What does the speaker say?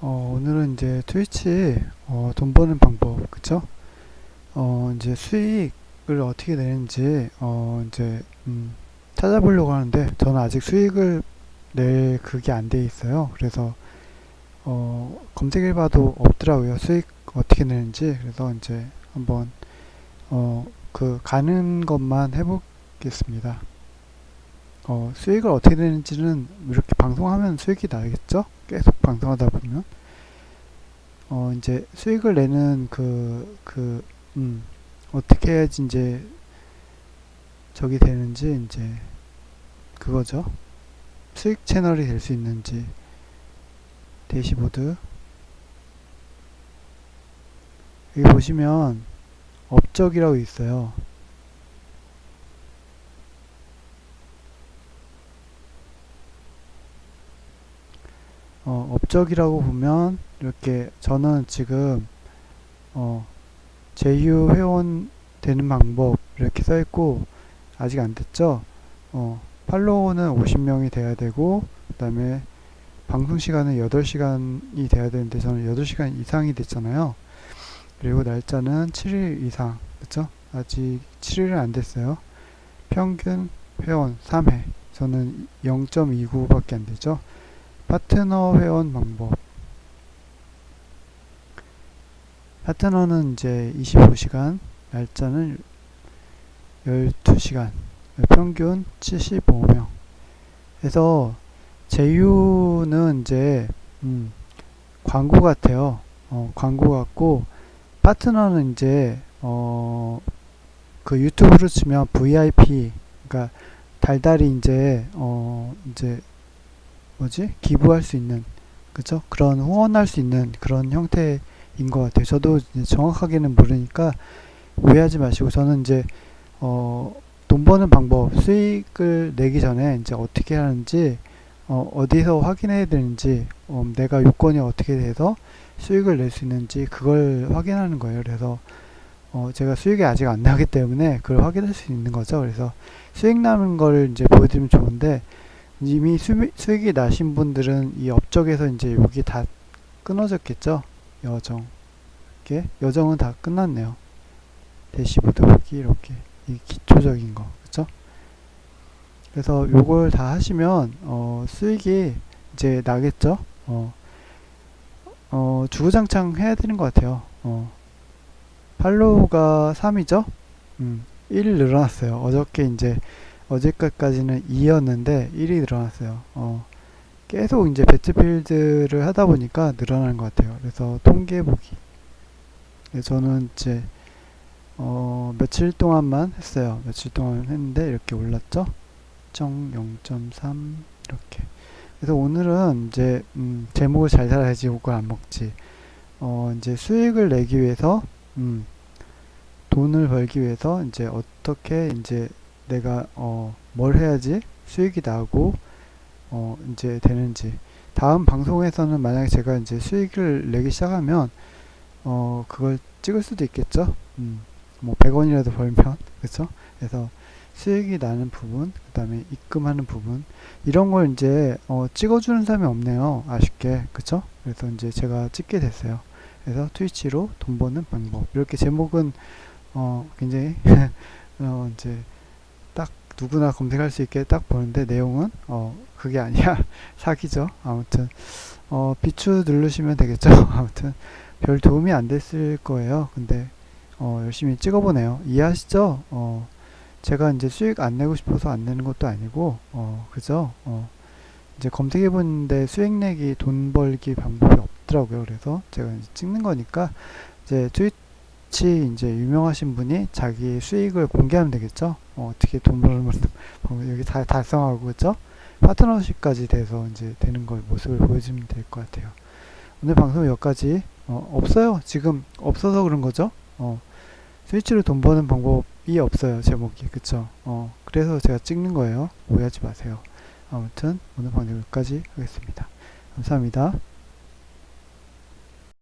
어, 오늘은 이제 트위치 어, 돈 버는 방법, 그쵸? 어, 이제 수익을 어떻게 내는지 어, 이제 음, 찾아보려고 하는데 저는 아직 수익을 낼 그게 안 돼 있어요. 그래서 어, 검색해봐도 없더라고요. 수익 어떻게 내는지. 그래서 이제 한번 어, 그 가는 것만 해보겠습니다. 어, 수익을 어떻게 내는지는 이렇게 방송하면 수익이 나겠죠? 계속 방송하다 보면. 어, 이제 수익을 내는 그, 그, 음, 어떻게 해야지 이제 저기 되는지 이제 그거죠. 수익 채널이 될 수 있는지 대시보드 여기 보시면 업적이라고 있어요. 어, 업적이라고 보면 이렇게 저는 지금 어, 제휴 회원 되는 방법 이렇게 써 있고 아직 안 됐죠? 어, 팔로우는 50명이 돼야 되고 그 다음에 방송 시간은 8시간이 돼야 되는데 저는 8시간 이상이 됐잖아요. 그리고 날짜는 7일 이상. 그쵸? 아직 7일은 안 됐어요. 평균 회원 3회. 저는 0.29밖에 안 되죠. 파트너 회원 방법. 파트너는 이제 25시간, 날짜는 12시간, 평균 75명. 그래서 제휴는 이제 음, 광고 같아요. 어, 광고 같고 파트너는 이제 어, 그 유튜브로 치면 VIP, 그러니까 달달이 이제 어, 이제 뭐지 기부할 수 있는 그죠? 그런 후원할 수 있는 그런 형태인 것 같아요. 저도 정확하게는 모르니까 오해하지 마시고 저는 이제 어, 돈 버는 방법 수익을 내기 전에 이제 어떻게 하는지 어, 어디서 확인해야 되는지 어, 내가 요건이 어떻게 돼서 수익을 낼 수 있는지 그걸 확인하는 거예요. 그래서 어, 제가 수익이 아직 안 나기 때문에 그걸 확인할 수 있는 거죠. 그래서 수익 나는 거를 이제 보여드리면 좋은데 이미 수, 수익이 나신 분들은 이 업적에서 이제 여기 다 끊어졌겠죠. 여정 이렇게 여정은 다 끝났네요. 대시보드 보기 이렇게 이 기초적인 거 그쵸? 그래서 요걸 다 하시면 어, 수익이 이제 나겠죠. 어, 어, 주구장창 해야 되는 것 같아요. 어, 팔로우가 3이죠. 음, 1 늘어났어요. 어저께 이제 어제까지는 2였는데 1이 늘어났어요. 어, 계속 이제 배트필드를 하다 보니까 늘어나는 것 같아요. 그래서 통계 보기. 네, 저는 이제 어, 며칠 동안만 했어요. 며칠 동안 했는데 이렇게 올랐죠? 0.3 이렇게. 그래서 오늘은 이제 음, 제목을 잘 살아야지 욕을 안 먹지. 어, 이제 수익을 내기 위해서 음, 돈을 벌기 위해서 이제 어떻게 이제 내가 어, 뭘 해야지 수익이 나고 어, 이제 되는지. 다음 방송에서는 만약에 제가 이제 수익을 내기 시작하면 어, 그걸 찍을 수도 있겠죠. 음, 뭐 100원이라도 벌면 그렇죠? 그래서 수익이 나는 부분, 그 다음에 입금하는 부분 이런 걸 이제 어, 찍어주는 사람이 없네요. 아쉽게 그쵸? 그래서 이제 제가 찍게 됐어요. 그래서 트위치로 돈 버는 방법 이렇게 제목은 어, 굉장히 어, 이제 딱 누구나 검색할 수 있게 딱 보는데 내용은 어, 그게 아니야 사기죠. 아무튼 어, 비추 누르시면 되겠죠. 아무튼 별 도움이 안 됐을 거예요. 근데 어, 열심히 찍어보네요. 이해하시죠? 어, 제가 이제 수익 안 내고 싶어서 안 내는 것도 아니고, 어, 그죠? 어, 이제 검색해 보는데 수익 내기, 돈 벌기 방법이 없더라고요. 그래서 제가 찍는 거니까, 이제 트위 치 이제 유명하신 분이 자기 수익을 공개하면 되겠죠? 어, 어떻게 돈 버는 여기 다 달성하고, 그죠? 파트너십까지 돼서 이제 되는 걸 모습을 보여주면 될 것 같아요. 오늘 방송 여기까지, 어, 없어요. 지금 없어서 그런 거죠? 어, 스위치로 돈 버는 방법이 없어요 제목이 그쵸 어 그래서 제가 찍는 거예요 오해하지 마세요 아무튼 오늘 방송 여기까지 하겠습니다 감사합니다